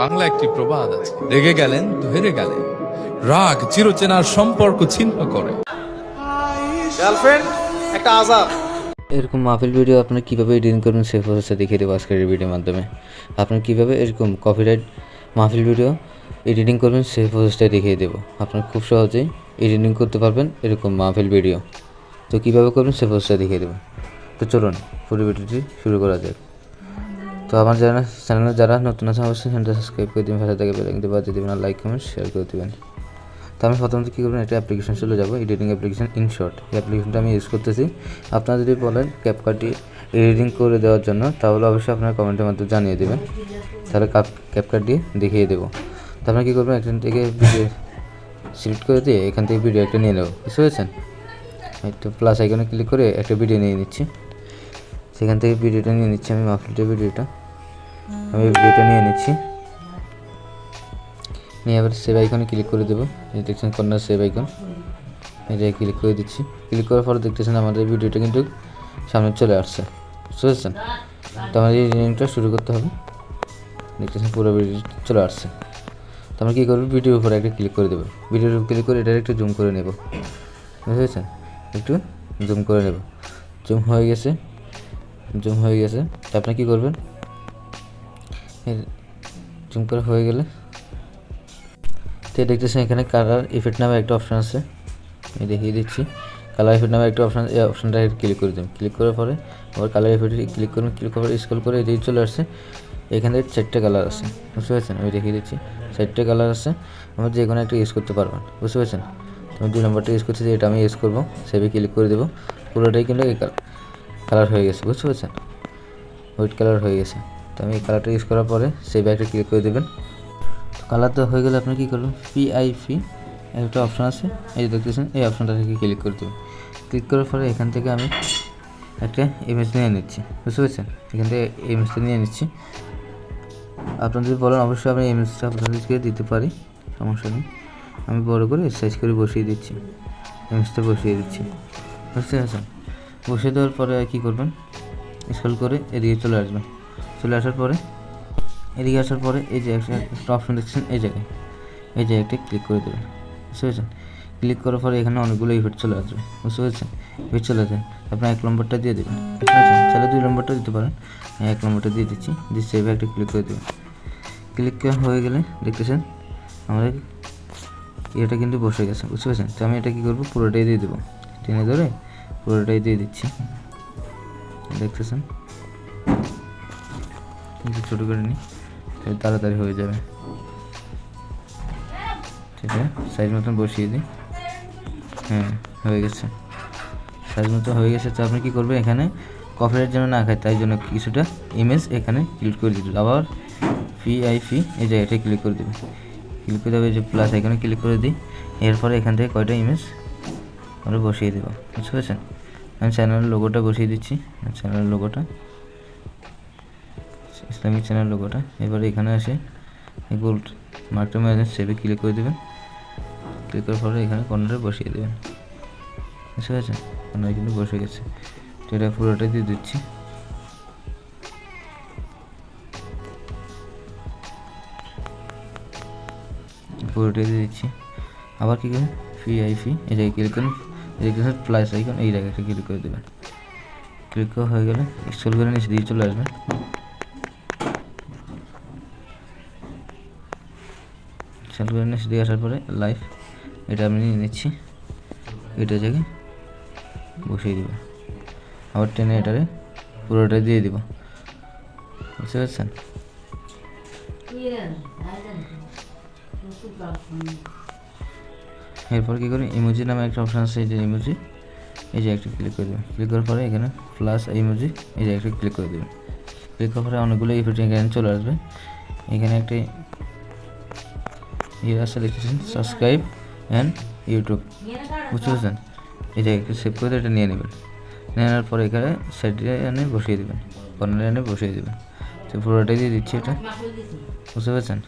বাংলা একটি প্রবাদ আছে। রেগে গেলেন তো হেরে গেলেন। রাগ চিরচেনার সম্পর্ক ছিন্ন করে। গার্লফ্রেন্ড একটা আজাব এরকম মাহফিল ভিডিও আপনারা কীভাবে এডিটিং করবেন সেই প্রসেসটা দেখিয়ে দেবো আজকের ভিডিওর মাধ্যমে। আপনারা কীভাবে এরকম কপিরাইট মাহফিল ভিডিও এডিটিং করবেন সেই প্রসেসটা দেখিয়ে দেবো। আপনারা খুব সহজেই এডিটিং করতে পারবেন এরকম মাহফিল ভিডিও। তো কীভাবে করবেন সেই প্রসেসটা দেখিয়ে দেবো। তো চলুন পুরো ভিডিওটি শুরু করা যাক। তো আমার যারা চ্যানেলে যারা নতুন আছে অবশ্যই চ্যানেলটা সাবস্ক্রাইব করে দিবেন ভাষা থেকে বেলাইনতে বাজিয়ে দেবেন আর লাইক কমেন্ট শেয়ার করে দেবেন। তো আমি প্রথমত কী করবেন একটা অ্যাপ্লিকেশন চলে যাব এডিটিং অ্যাপ্লিকেশন ইনশর্ট এই অ্যাপ্লিকেশনটা আমি ইউজ করতেছি। আপনারা যদি বলেন ক্যাপকার্টটি এডিটিং করে দেওয়ার জন্য, তাহলে অবশ্যই আপনারা কমেন্টের মাধ্যমে জানিয়ে দেবেন। তাহলে কাপ ক্যাপকার্ট দিয়ে দেখিয়ে দেবো। তো আপনারা কী করবেন এখান থেকে ভিডিও সিলেক্ট করে দিয়ে এখান থেকে ভিডিও একটা নিয়ে নেব। বুঝতে পেরেছেন? একটু প্লাস আইকনে ক্লিক করে একটা ভিডিও নিয়ে নিচ্ছি। সেখান থেকে ভিডিওটা নিয়ে নিচ্ছি, আমি মাফলিটের ভিডিওটা। আমি ভিডিওটা নিয়ে নিচ্ছি। নিয়ে আবার সেভ আইকনে ক্লিক করে দেবো। দেখছেন কর্নার সেভ আইকন এটা ক্লিক করে দিচ্ছি। ক্লিক করার পর দেখতেছেন আমাদের ভিডিওটা কিন্তু সামনে চলে আসছে। বুঝতে পারছেন? তো আমাদের এই রিনিংটা শুরু করতে হবে। দেখতেছেন পুরো ভিডিও চলে আসছে। তো আমরা কী করব? ভিডিওর উপরে একটা ক্লিক করে দেবো। ভিডিওর উপর ক্লিক করে এটা একটু জুম করে নেব। বুঝতে পেরেছেন? একটু জুম করে নেব। জুম হয়ে গেছে। জুম হয়ে গেছে। তো আপনি কী করবেন? জুম করে হয়ে গেলে। তো দেখতেছেন এখানে কালার ইফেক্ট নামে একটা অপশান আছে। আমি দেখিয়ে দিচ্ছি। কালার ইফেক্ট নামে একটা অপশান এই অপশানটা ক্লিক করে দিন। ক্লিক করার পরে আবার কালার ইফেক্টে ক্লিক করুন। ক্লিক করার স্ক্রল করে এদিকে চলে আসছে। এখানে চারটে কালার আছে। বুঝতে পারছেন? আমি দেখিয়ে দিচ্ছি। চারটে কালার আছে। আমরা যে কোনো একটা ইউজ করতে পারবেন। বুঝতে পারছেন? আমি দুই নম্বরটা ইউজ করছি এটা আমি ইউজ করব। সেভে ক্লিক করে দেবো। পুরোটাই কিন্তু এই কালার হয়ে গেছে, বুঝতে পারছেন? হোয়াইট কালার হয়ে গেছে। তো আমি এই কালারটা ইউজ করার পরে সেভে একটা ক্লিক করে দেবেন। তো কালার তো হয়ে গেলে আপনি কী করবেন? পিআইপি একটা অপশান আছে। এই যে দেখতেছেন, এই অপশানটা থেকে ক্লিক করে দেবেন। ক্লিক করার পরে এখান থেকে আমি একটা ইমেজ নিয়ে নিচ্ছি, বুঝতে পেরেছেন? এখান থেকে ইমেজটা নিয়ে নিচ্ছি। আপনারা যদি বলেন, অবশ্যই আমি ইমেজটা আপনাদেরকে দিতে পারি, সমস্যা নেই। আমি বড় করে সাইজ করে বসিয়ে দিচ্ছি ইমেজটা বসিয়ে দিচ্ছি। বুঝতে পারছেন? বসিয়ে দেওয়ার পরে কী করবেন? স্ক্রল করে এদিকে চলে আসবেন। চলে আসার পরে, এদিকে আসার পরে এই যে একটা অপশন দেখছেন, এই জায়গায়। এই জায়গাটা ক্লিক করে দেবেন। বুঝতে পেরেছেন? ক্লিক করার পরে এখানে অনেকগুলো ইফেক্ট চলে আসবে। বুঝতে পেরেছেন? ইফেক্ট চলে আসবে। আপনার এক নম্বরটা দিয়ে দেবেন। তাহলে দুই নম্বরটা দিতে পারেন। আমি এক নম্বরটা দিয়ে দিচ্ছি। দিয়ে সেভে একটা ক্লিক করে দেবেন। ক্লিক হয়ে গেলে দেখতেছেন, আমাদের এটা কিন্তু বসে গেছে। বুঝতে পেরেছেন? তো আমি এটা কী করব? পুরোটাই দিয়ে দেবো। টেনে ধরে পুরোটাই দিয়ে দিচ্ছি। দেখতেছেন? একটু ছোটো করে নিই তাড়াতাড়ি হয়ে যাবে। ঠিক আছে? সাইজ মতন বসিয়ে দিই। হ্যাঁ হয়ে গেছে। সাইজ মতো হয়ে গেছে, তো আপনি কী করবেন এখানে? কফির জন্য না খায়, তাই জন্য কিছুটা ইমেজ এখানে ক্লিক করে দিতে আবার ফি আই ফি এই জায়গাটায় ক্লিক করে দেবে। ক্লিক করে দেবে যে প্লাস এখানে ক্লিক করে দিই। এরপরে এখান থেকে কয়টা ইমেজ আমরা বসিয়ে দেবো। বুঝতে পেরেছেন? আমি চ্যানেলের লোগোটা বসিয়ে দিচ্ছি। চ্যানেলের লোগোটা ইসলামিক চ্যানেল লোগোটা এবারে এখানে আসে গোল্ড মার্কটা মেরে সেভে ক্লিক করে দেবেন। ক্লিক করার পরে এখানে কর্নারে বসিয়ে দেবেন। বুঝতে পেরেছেন? কর্নারে কিন্তু বসে গেছে। তো এটা পুরোটা দিয়ে দিচ্ছি। পুরোটাই দিয়ে দিচ্ছি। আবার কী করবেন? ফি আই ফি জায়গায় ক্লিক করুন। জায়গায় প্লাস আইকন এই জায়গাটা ক্লিক করে দেবেন। ক্লিক হয়ে গেলে স্ক্রল করে নিচে দিয়ে চলে আসবেন। খেয়াল করে নিয়ে দিয়ে আসার পরে লাইফ এটা আমি নিয়ে নিচ্ছি। এটা জায়গায় বসিয়ে দিব। আবার টেনে এটারে পুরোটা দিয়ে দিব। বুঝতে পারছেন? এরপর কী করি? ইমোজি নামে একটা অপশান আছে, এই যে ইমোজি এই যে একটা ক্লিক করে দেবেন ক্লিক করার পরে এখানে প্লাস ইমোজি এই যে একটা ক্লিক করে দেবেন ক্লিক করার পরে অনেকগুলো ইফেক্ট এখানে চলে আসবে। এখানে একটা ইয়ে আছে লিখেছেন সাবস্ক্রাইব অ্যান্ড ইউটিউব বুঝতে পারছেন এটা একটু সেভ করে এটা নিয়ে নেবেন। নিয়ে নেওয়ার পরে এখানে সাইডে এনে বসিয়ে দেবেন। কর্নারে এনে বসিয়ে দেবেন। তো পুরোটাই দিয়ে দিচ্ছি এটা। বুঝতে পারছেন?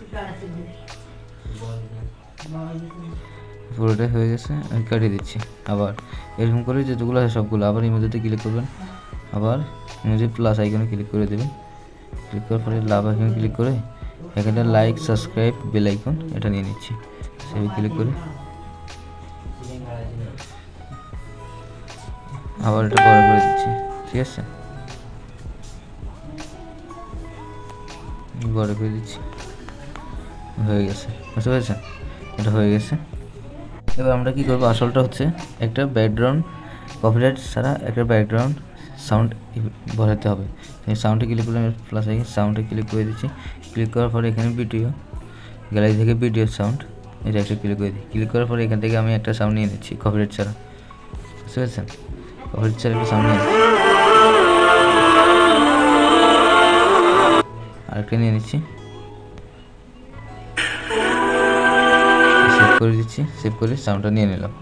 পুরোটাই হয়ে গেছে, আমি কাটিয়ে দিচ্ছি। আবার এরকম করে যেগুলো আছে সবগুলো আবার ইমেজেতে ক্লিক করবেন। আবার ইমেজে প্লাস আইকনে ক্লিক করে দেবেন। ক্লিক করার পরে লাভ আইকনে ক্লিক করে এখানে লাইক সাবস্ক্রাইব বেল আইকন এটা নিয়ে নিচ্ছি। সেভে ক্লিক করে আবার এটা বড় করে দিচ্ছি, ঠিক আছে? বড় করে দিচ্ছি। হয়ে গেছে, বুঝতে পেরেছেন? এটা হয়ে গেছে। এবার আমরা কি করব? আসলটা হচ্ছে একটা ব্যাকগ্রাউন্ড কপিরাইট ছাড়া একটা ব্যাকগ্রাউন্ড সাউন্ড বসাতে হবে। সাউন্ডে ক্লিক করে আমি প্লাস আগে সাউন্ডে ক্লিক করে দিচ্ছি। ক্লিক করার পরে এখানে ভিডিও গ্যালারি থেকে ভিডিও সাউন্ড এটা একটা ক্লিক করে দিই। ক্লিক করার পরে এখান থেকে আমি একটা সাউন্ড নিয়ে নিচ্ছি কপিরাইট ছাড়া। বুঝতে পেরেছেন? কপিরাইট ছাড়া একটা সাউন্ড নিয়ে আরেকটা নিয়ে নিচ্ছি। করে দিচ্ছি সেভ করে সাউন্ডটা নিয়ে নিলাম।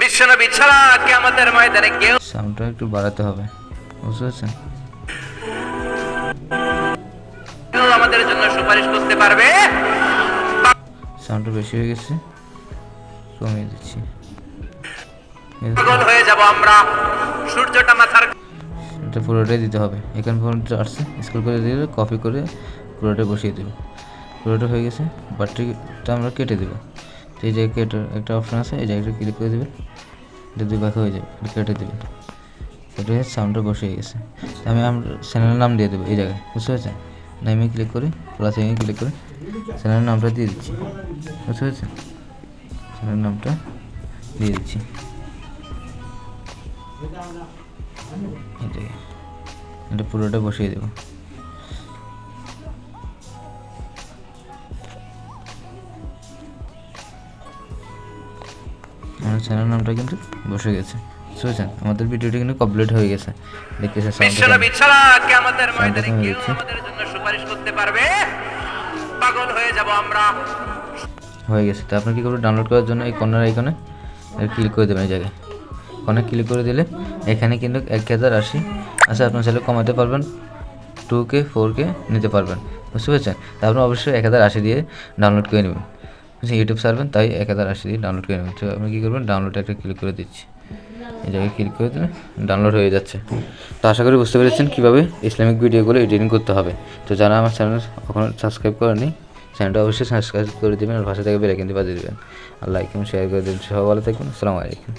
বিশ্বনবী ছাড়া কে আমাদের ময়দানে কেউ সাউন্ডটা একটু বাড়াতে হবে বুঝতে পারছেন? আমাদের জন্য সুপারিশ করতে পারবে? সাউন্ডটা বেশি হয়ে গেছে কমিয়ে দিচ্ছি। পাগল হয়ে যাব আমরা। সূর্যটা মাথার এটা পুরোটাই দিতে হবে। এখান পর্যন্ত আসছে স্কুল করে দিলে কপি করে পুরোটাই বসিয়ে দেবো। পুরোটা হয়ে গেছে বাটরিটা আমরা কেটে দেবো। এই জায়গায় কেটে একটা অপশান আছে, এই জায়গাটা ক্লিক করে দেবে এটা দুই পাখা হয়ে যাবে কেটে দেবে এটা সাউন্ডটা বসে গেছে। আমি আমরা চ্যানেলের নাম দিয়ে দেবো এই জায়গায়, বুঝতে পেরেছেন? নামে ক্লিক করে প্লাস এমে ক্লিক করে চ্যানেলের নামটা দিয়ে দিচ্ছি, বুঝতে পেরেছেন? চ্যানেলের নামটা দিয়ে দিচ্ছি। এটা পুরোটা বসিয়ে দেবো। আমার চ্যানেল নামটা কিন্তু বসে গেছে। বুঝছেন আমাদের ভিডিওটা কিন্তু কমপ্লিট হয়ে গেছে। দেখতেছেন বিশ্বনবী ছাড়া কে আমাদের ময়দানে কেউ আমাদের জন্য সুপারিশ করতে পারবে? পাগল হয়ে যাব আমরা। হয়ে গেছে। তো আপনি কী করবেন ডাউনলোড করার জন্য এই কর্নার আইকনে ক্লিক করে দেবেন এই জায়গায়? কর্নার ক্লিক করে দিলে এখানে কিন্তু এক হাজার আশি। আচ্ছা আপনার চাইলে কমাতে পারবেন। টু কে ফোর কে নিতে পারবেন। বুঝতে পেরেছেন? তারপর অবশ্যই এক হাজার আশি দিয়ে ডাউনলোড করে নেবেন। বুঝছেন ইউটিউব সারবেন তাই এক হাজার আশি দিয়ে ডাউনলোড করে নেবেন। তো আপনি কী করবেন? ডাউনলোড একটা ক্লিক করে দিচ্ছি। এই জায়গায় ক্লিক করে দিলে ডাউনলোড হয়ে যাচ্ছে। তো আশা করি বুঝতে পেরেছেন কীভাবে ইসলামিক ভিডিওগুলো এডিটিং করতে হবে। তো যারা আমার চ্যানেল কখনো সাবস্ক্রাইব করেনি চ্যানেলটা অবশ্যই সাবস্ক্রাইব করে দেবেন আর ভাষা থেকে বেলে কিন্তু বাজিয়ে দেবেন। আর লাইক এবং শেয়ার করে দেবেন। সবাই ভালো থাকবেন। আসসালামু আলাইকুম।